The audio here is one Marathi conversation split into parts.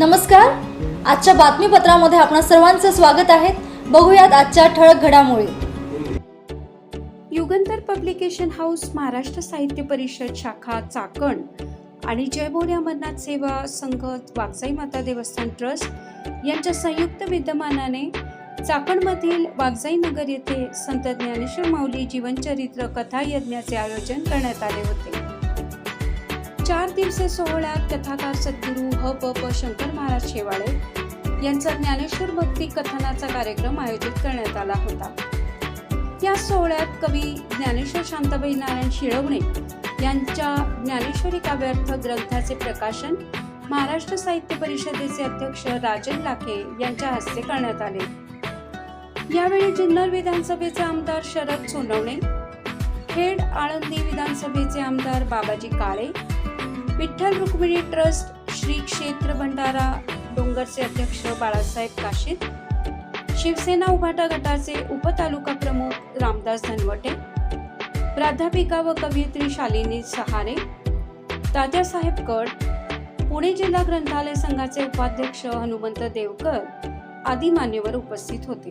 नमस्कार. आजच्या बातमीपत्रामध्ये आपणा सर्वांचं स्वागत आहे. बघूयात आजच्या ठळक घडामोडी. युगंतर पब्लिकेशन हाऊस महाराष्ट्र साहित्य परिषद शाखा चाकण आणि जयभोरी अमरनाथ सेवा संघ वागसाई माता देवस्थान ट्रस्ट यांच्या संयुक्त विद्यमानाने चाकणमधील वागजाई नगर येथे संत ज्ञानेश्वर माऊली जीवनचरित्र कथा यज्ञाचे आयोजन करण्यात आले होते. चार दिवसीय सोहळ्यात कथाकार सद्गुरू ह प प शंकर महाराज शेवाळे यांचा ज्ञानेश्वर भक्ती कथनाचा कार्यक्रम आयोजित करण्यात आला होता. या सोहळ्यात कवी ज्ञानेश्वर शांताबाई नारायण शिळवणे यांच्या ज्ञानेश्वरी काव्यार्थ ग्रंथाचे प्रकाशन महाराष्ट्र साहित्य परिषदेचे अध्यक्ष राजन लाखे यांच्या हस्ते करण्यात आले. यावेळी जुन्नर विधानसभेचे आमदार शरद सोनवणे खेड आळंदी विधानसभेचे आमदार बाबाजी काळे विठ्ठल रुक्मिणी ट्रस्ट श्री क्षेत्र भंडारा डोंगरचे अध्यक्ष बाळासाहेब काशीद शिवसेना उभाटा गटाचे उपतालुका प्रमुख रामदास धनवटे प्राध्यापिका व कवयित्री शालिनी सहारे तात्यासाहेब कट पुणे जिल्हा ग्रंथालय संघाचे उपाध्यक्ष हनुमंत देवकर आदी मान्यवर उपस्थित होते.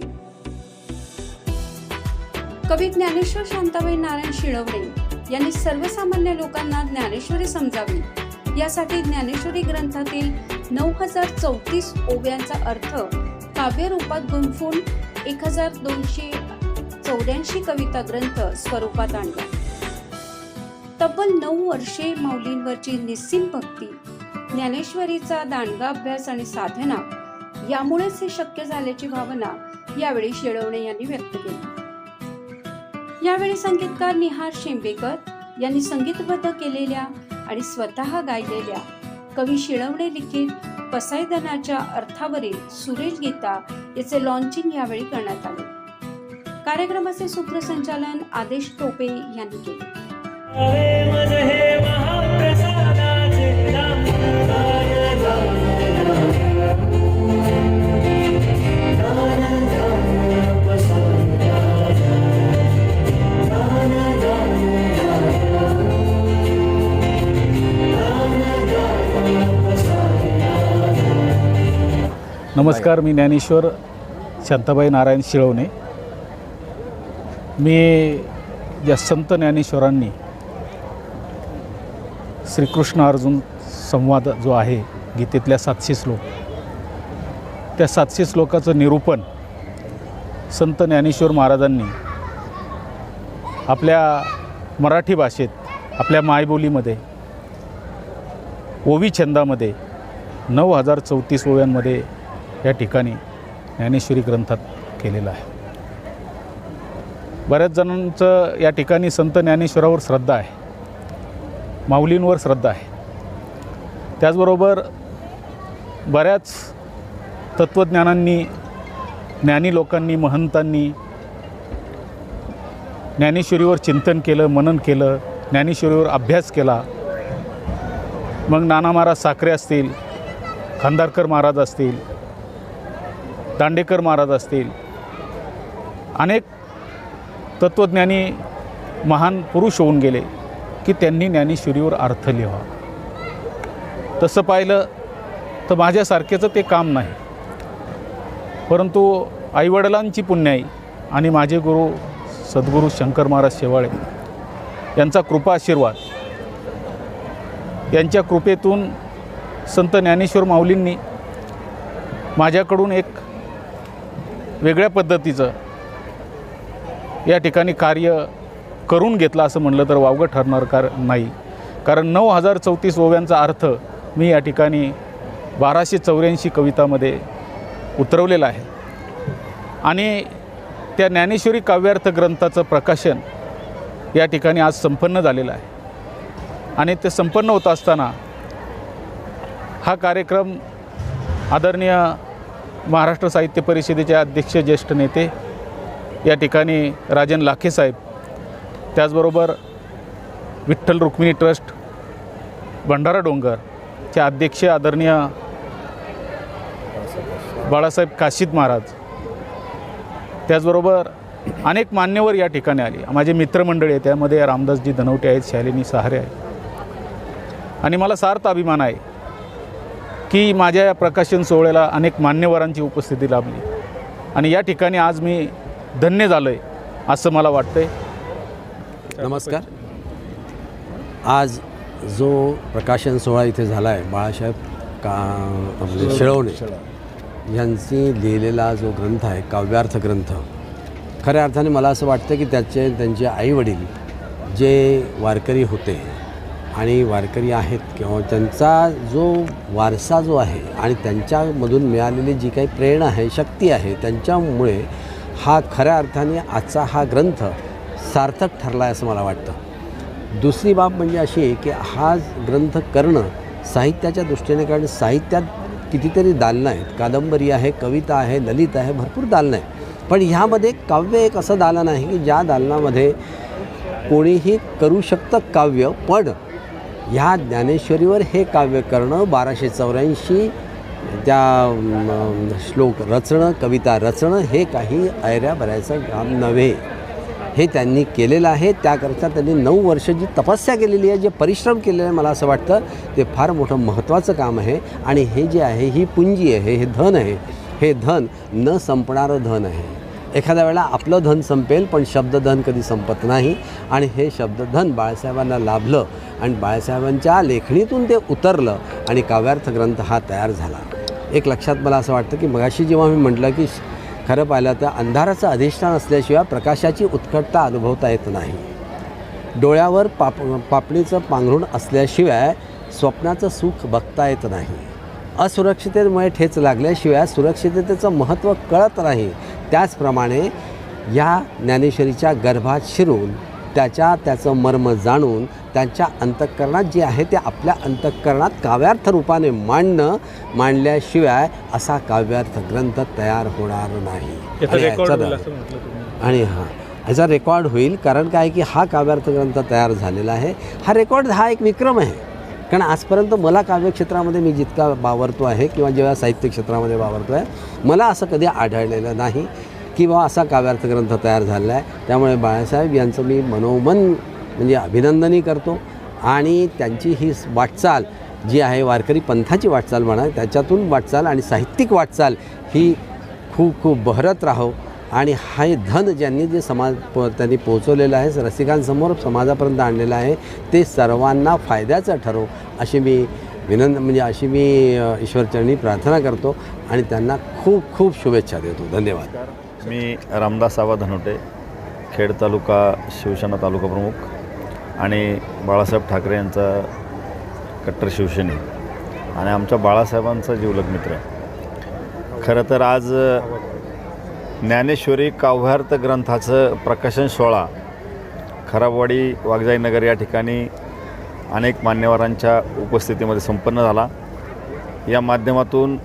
कवी ज्ञानेश्वर शांताबाई नारायण शिळवणे यांनी सर्वसामान्य लोकांना ज्ञानेश्वरी समजावी. यासाठी ज्ञानेश्वरी ग्रंथातील नऊ हजार चौतीस ओव्यांचा अर्थ काव्य रूपात गुंफून एक हजार दोनशे चौऱ्याऐंशी कविता ग्रंथ स्वरूपात आणला. तब्बल नऊ वर्षे माऊलींवरची निस्सीम भक्ती ज्ञानेश्वरीचा दांडगा अभ्यास आणि साधना यामुळेच हे शक्य झाल्याची भावना यावेळी शेळवणे यांनी व्यक्त केली. यावेळी संगीतकार निहार शेंबेकर यांनी संगीतबद्ध केलेल्या आणि स्वतः गायलेल्या कवी शिळवणे लिखित पसायदनाच्या अर्थावरील सुरेश गीता याचे लॉन्चिंग यावेळी करण्यात आले. कार्यक्रमाचे सूत्रसंचालन आदेश टोपे यांनी केले. नमस्कार मी ज्ञानेश्वर शांताबाई नारायण शिळवणे. मी या संत ज्ञानेश्वरांनी श्रीकृष्ण अर्जुन संवाद जो आहे गीतेतल्या सातशे श्लोक त्या सातशे श्लोकाचं निरूपण संत ज्ञानेश्वर महाराजांनी आपल्या मराठी भाषेत आपल्या मायबोलीमध्ये ओवी छंदामध्ये नऊ हजार चौतीस ओव्यांमध्ये या ठिकाणी ज्ञानेश्वरी ग्रंथात केलेलं आहे. बऱ्याच जणांचं या ठिकाणी संत ज्ञानेश्वरावर श्रद्धा आहे. माऊलींवर श्रद्धा आहे. त्याचबरोबर बऱ्याच तत्त्वज्ञानांनी ज्ञानी लोकांनी महंतांनी ज्ञानेश्वरीवर चिंतन केलं मनन केलं ज्ञानेश्वरीवर अभ्यास केला. मग नाना महाराज साखरे असतील खांदारकर महाराज असतील दांडेकर महाराज असतील अनेक तत्त्वज्ञानी महान पुरुष होऊन गेले की त्यांनी ज्ञानेश्वरीवर अर्थ लिहा तसं पाहिलं तर माझ्यासारखेचं ते काम नाही. परंतु आईवडिलांची पुण्याई आणि माझे गुरु सद्गुरू शंकर महाराज शेवाळे यांचा कृपा आशीर्वाद यांच्या कृपेतून संत ज्ञानेश्वर माऊलींनी माझ्याकडून एक वेगळ्या पद्धतीचं या ठिकाणी कार्य करून घेतलं असं म्हणलं तर वावगं ठरणार कार नाही. कारण नऊ हजार चौतीस ओव्यांचा अर्थ मी या ठिकाणी बाराशे चौऱ्याऐंशी कवितामध्ये उतरवलेला आहे. आणि त्या ज्ञानेश्वरी काव्यार्थ ग्रंथाचं प्रकाशन या ठिकाणी आज संपन्न झालेलं आहे. आणि ते संपन्न होत असताना हा कार्यक्रम आदरणीय महाराष्ट्र साहित्य परिषदेचे अध्यक्ष ज्येष्ठ नेते या ठिकाणी राजन लाखे साहेब. त्याचबरोबर विठ्ठल रुक्मिणी ट्रस्ट भंडारा डोंगरचे अध्यक्ष आदरणीय बाळासाहेब काशीद महाराज. त्याचबरोबर अनेक मान्यवर या ठिकाणी आली. माझे मित्रमंडळी आहे त्यामध्ये रामदासजी धनवटे आहेत शालिनी सहारे आहेत. आणि मला सार्थ अभिमान आहे की माझ्या या प्रकाशन सोहळ्याला अनेक मान्यवरांची उपस्थिती लाभली. आणि या ठिकाणी आज मी धन्य झालो आहे असं मला वाटतं आहे नमस्कार. आज जो प्रकाशन सोहळा इथे झाला आहे बाळासाहेब का आपले शिळवणे. यांची लिहिलेला जो ग्रंथ आहे काव्यार्थ ग्रंथ खऱ्या अर्थाने मला असं वाटतं की त्याचे त्यांचे आईवडील जे वारकरी होते आणि वारकरी आहेत किंवा त्यांचा जो वारसा जो आहे आणि त्यांच्यामधून मिळालेली जी काही प्रेरणा आहे शक्ती आहे त्यांच्यामुळे हा खऱ्या अर्थाने आजचा हा ग्रंथ सार्थक ठरला आहे असं मला वाटतं. दुसरी बाब म्हणजे अशी आहे की हा ग्रंथ करणं साहित्याच्या दृष्टीने कारण साहित्यात कितीतरी दालनं आहेत. कादंबरी आहे कविता आहे ललित आहे भरपूर दालनं आहे पण ह्यामध्ये काव्य एक असं दालन आहे की ज्या दालनामध्ये कोणीही करू शकतं काव्य पण ह्या ज्ञानेश्वरीवर हे काव्य करणं बाराशे चौऱ्याऐंशी त्या श्लोक रचणं कविता रचणं हे काही ऐऱ्या भरायचं काम नव्हे. हे त्यांनी केलेलं आहे. त्याकरता त्यांनी नऊ वर्ष जी तपस्या केलेली आहे जे परिश्रम केलेले आहे मला असं वाटतं ते फार मोठं महत्त्वाचं काम आहे. आणि हे जे आहे ही पुंजी आहे हे धन आहे. हे धन न संपणारं धन आहे. एखाद्या वेळेला आपलं धन संपेल पण शब्दधन कधी संपत नाही. आणि हे शब्दधन बाळासाहेबांना लाभलं आणि बाळासाहेबांच्या लेखणीतून ते उतरलं आणि काव्यार्थ ग्रंथ हा तयार झाला. एक लक्षात मला असं वाटतं की मगाशी जेव्हा मी म्हटलं की खरं पाहिलं तर अंधाराचं अधिष्ठान असल्याशिवाय प्रकाशाची उत्कटता अनुभवता येत नाही. डोळ्यावर पाप पापणीचं पांघरुण असल्याशिवाय स्वप्नाचं सुख बघता येत नाही. असुरक्षिततेमुळे ठेच लागल्याशिवाय सुरक्षिततेचं महत्त्व कळत नाही. त्याचप्रमाणे या ज्ञानेश्वरीच्या गर्भात शिरून त्याच्या त्याचं मर्म जाणून त्यांच्या अंतःकरणात जे आहे ते आपल्या अंतःकरणात काव्यार्थ रूपाने मांडणं मांडल्याशिवाय असा काव्यार्थ ग्रंथ तयार होणार नाही. आणि हां ह्याचा रेकॉर्ड होईल कारण काय की हा काव्यार्थ ग्रंथ तयार झालेला आहे. हा रेकॉर्ड हा एक विक्रम आहे. कारण आजपर्यंत मला काव्यक्षेत्रामध्ये मी जितका वावरतो आहे किंवा जेव्हा साहित्य क्षेत्रामध्ये वावरतो आहे मला असं कधी आढळलेलं नाही. की असा काव्यार्थ ग्रंथ तयार झालेला आहे त्यामुळे बाळासाहेब यांचं मी मनोमन म्हणजे अभिनंदनही करतो. आणि त्यांची ही वाटचाल जी आहे वारकरी पंथाची वाटचाल म्हणा त्याच्यातून वाटचाल आणि साहित्यिक वाटचाल ही खूप खूप बहरत राहो. आणि हा धन ज्यांनी जे समाज प त्यांनी पोचवलेलं आहे रसिकांसमोर समाजापर्यंत आणलेलं आहे ते सर्वांना फायद्याचं ठरो अशी मी विनंत म्हणजे अशी मी ईश्वरचरणी प्रार्थना करतो. आणि त्यांना खूप खूप शुभेच्छा देतो. धन्यवाद. मी रामदास आबा धनोटे खेड तालुका शिवसेना तालुका प्रमुख आणि बाळासाहेब ठाकरे यांचा कट्टर शिवसेनी आणि आमच्या बाळासाहेबांचा जीवलग मित्र. खरं तर आज ज्ञानेश्वरी काव्यार्थ ग्रंथाचं प्रकाशन सोहळा खराबवाडी वाघजाई नगर या ठिकाणी अनेक मान्यवरांच्या उपस्थितीमध्ये संपन्न झाला. या माध्यमातून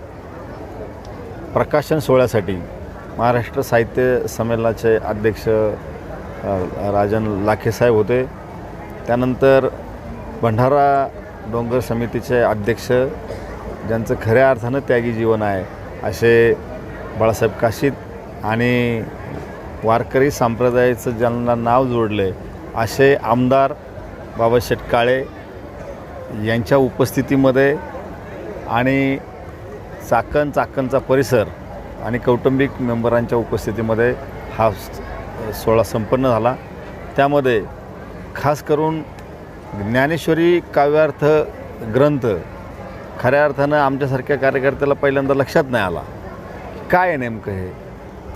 प्रकाशन सोहळ्यासाठी महाराष्ट्र साहित्य संमेलनाचे अध्यक्ष राजन लाखेसाहेब होते. त्यानंतर भंडारा डोंगर समितीचे अध्यक्ष ज्यांचं खऱ्या अर्थानं त्यागी जीवन आहे असे बाळासाहेब काशीद आणि वारकरी संप्रदायाचं ज्यांना नाव जोडले असे आमदार बाबा शेटकाळे यांच्या उपस्थितीमध्ये आणि चाकण चाकणचा परिसर आणि कौटुंबिक मेंबरांच्या उपस्थितीमध्ये हा स- सोहळा संपन्न झाला. त्यामध्ये खास करून ज्ञानेश्वरी काव्यार्थ ग्रंथ खऱ्या अर्थानं आमच्यासारख्या कार्यकर्त्याला पहिल्यांदा लक्षात नाही आला. काय आहे नेमकं हे?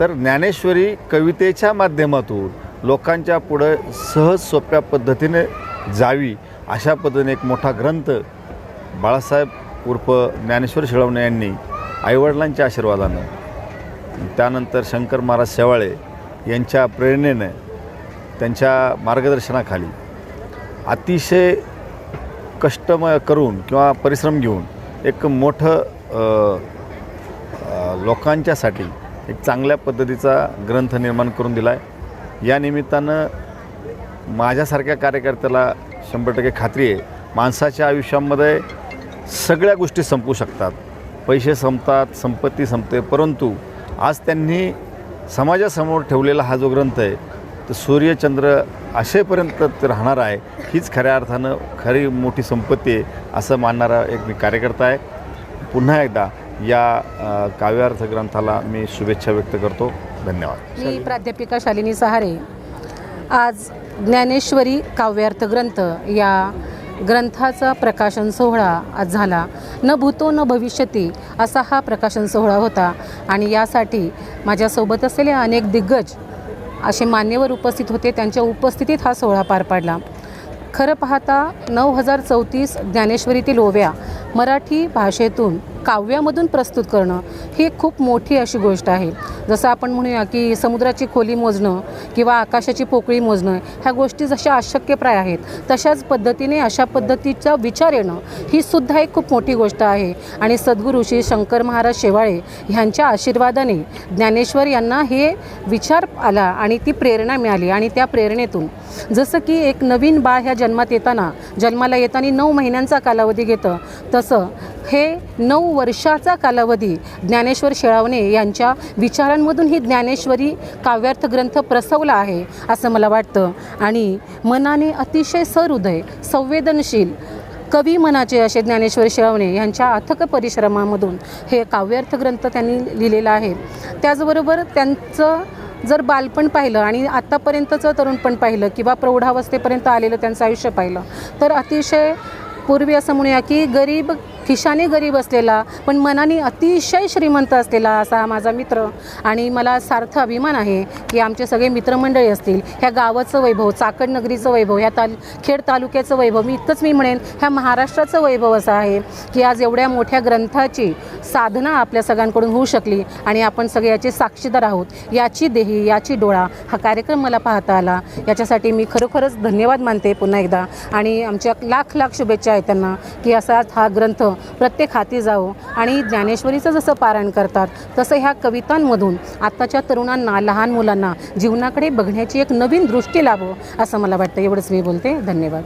तर ज्ञानेश्वरी कवितेच्या माध्यमातून लोकांच्या पुढं सहज सोप्या पद्धतीने जावी अशा पद्धतीने एक मोठा ग्रंथ बाळासाहेब उर्फ ज्ञानेश्वर शिळवणे यांनी आईवडिलांच्या आशीर्वादानं त्यानंतर शंकर महाराज शेवाळे यांच्या प्रेरणेनं त्यांच्या मार्गदर्शनाखाली अतिशय कष्टम करून किंवा परिश्रम घेऊन एक मोठं लोकांच्यासाठी एक चांगल्या पद्धतीचा ग्रंथ निर्माण करून दिला आहे या निमित्तानं माझ्यासारख्या कार्यकर्त्याला शंभर टक्के खात्री आहे माणसाच्या आयुष्यामध्ये सगळ्या गोष्टी संपू शकतात. पैसे संपतात संपत्ती संपते परंतु आज त्यांनी समाजासमोर ठेवलेला हा जो ग्रंथ आहे तर सूर्यचंद्र असेपर्यंत राहणार आहे हीच खऱ्या अर्थानं खरी मोठी संपत्ती आहे असं मानणारा एक मी कार्यकर्ता आहे. पुन्हा एकदा या काव्यार्थ ग्रंथाला मी शुभेच्छा व्यक्त करतो. धन्यवाद. मी प्राध्यापिका शालिनी सहारे. आज ज्ञानेश्वरी काव्यार्थ ग्रंथ या ग्रंथाचा प्रकाशन सोहळा आज झाला. न भूतो न भविष्यती असा हा प्रकाशन सोहळा होता. आणि यासाठी माझ्यासोबत असलेले अनेक दिग्गज असे मान्यवर उपस्थित होते. त्यांच्या उपस्थितीत हा सोहळा पार पाडला. खरं पाहता नऊ हजार चौतीस ज्ञानेश्वरीतील ओव्या मराठी भाषेतून काव्यामधून प्रस्तुत करणं ही खूप मोठी अशी गोष्ट आहे. जसं आपण म्हणूया की समुद्राची खोली मोजणं किंवा आकाशाची पोकळी मोजणं ह्या गोष्टी जशा अशक्यप्राय आहेत तशाच पद्धतीने अशा पद्धतीचा विचार येणं ही सुद्धा एक खूप मोठी गोष्ट आहे. आणि सद्गुरू श्री शंकर महाराज शेवाळे ह्यांच्या आशीर्वादाने ज्ञानेश्वर यांना हे विचार आला आणि ती प्रेरणा मिळाली. आणि त्या प्रेरणेतून जसं की एक नवीन बाळ ह्या जन्मात येताना जन्माला येताना नऊ महिन्यांचा कालावधी घेतं तसं हे नऊ वर्षाचा कालावधी ज्ञानेश्वर शेळावणे यांच्या विचारांमधून ही ज्ञानेश्वरी काव्यार्थ ग्रंथ प्रसवला आहे असं मला वाटतं. आणि मनाने अतिशय सहृदय संवेदनशील कवी मनाचे असे ज्ञानेश्वर शेळवणे यांच्या अथक परिश्रमामधून हे काव्यार्थ ग्रंथ त्यांनी लिहिलेला आहे. त्याचबरोबर त्यांचं जर बालपण पाहिलं आणि आत्तापर्यंतचं तरुणपण पाहिलं किंवा प्रौढावस्थेपर्यंत आलेलं त्यांचं आयुष्य पाहिलं तर अतिशय पूर्वी असं म्हणूया की गरीब खिशाने गरीब असलेला पण मनाने अतिशय श्रीमंत असलेला असा हा माझा मित्र. आणि मला सार्थ अभिमान आहे की आमचे सगळे मित्रमंडळी असतील ह्या गावाचं वैभव चाकण नगरीचं वैभव ह्या ताल खेड तालुक्याचं वैभव मी इतकंच मी म्हणेन ह्या महाराष्ट्राचं वैभव असं आहे की आज एवढ्या मोठ्या ग्रंथाची साधना आपल्या सगळ्यांकडून होऊ शकली आणि आपण सगळे याचे साक्षीदार आहोत. याची देही याची डोळा हा कार्यक्रम मला पाहता आला. याच्यासाठी मी खरोखरच धन्यवाद मानते पुन्हा एकदा. आणि आमच्या लाख लाख शुभेच्छा आहेत त्यांना की असाच हा ग्रंथ प्रत्येक हाती जावो. आणि ज्ञानेश्वरीचं जसं पारायण करतात तसं ह्या कवितांमधून आत्ताच्या तरुणांना लहान मुलांना जीवनाकडे बघण्याची एक नवीन दृष्टी लाभो असं मला वाटतं. एवढंच मी बोलते. धन्यवाद.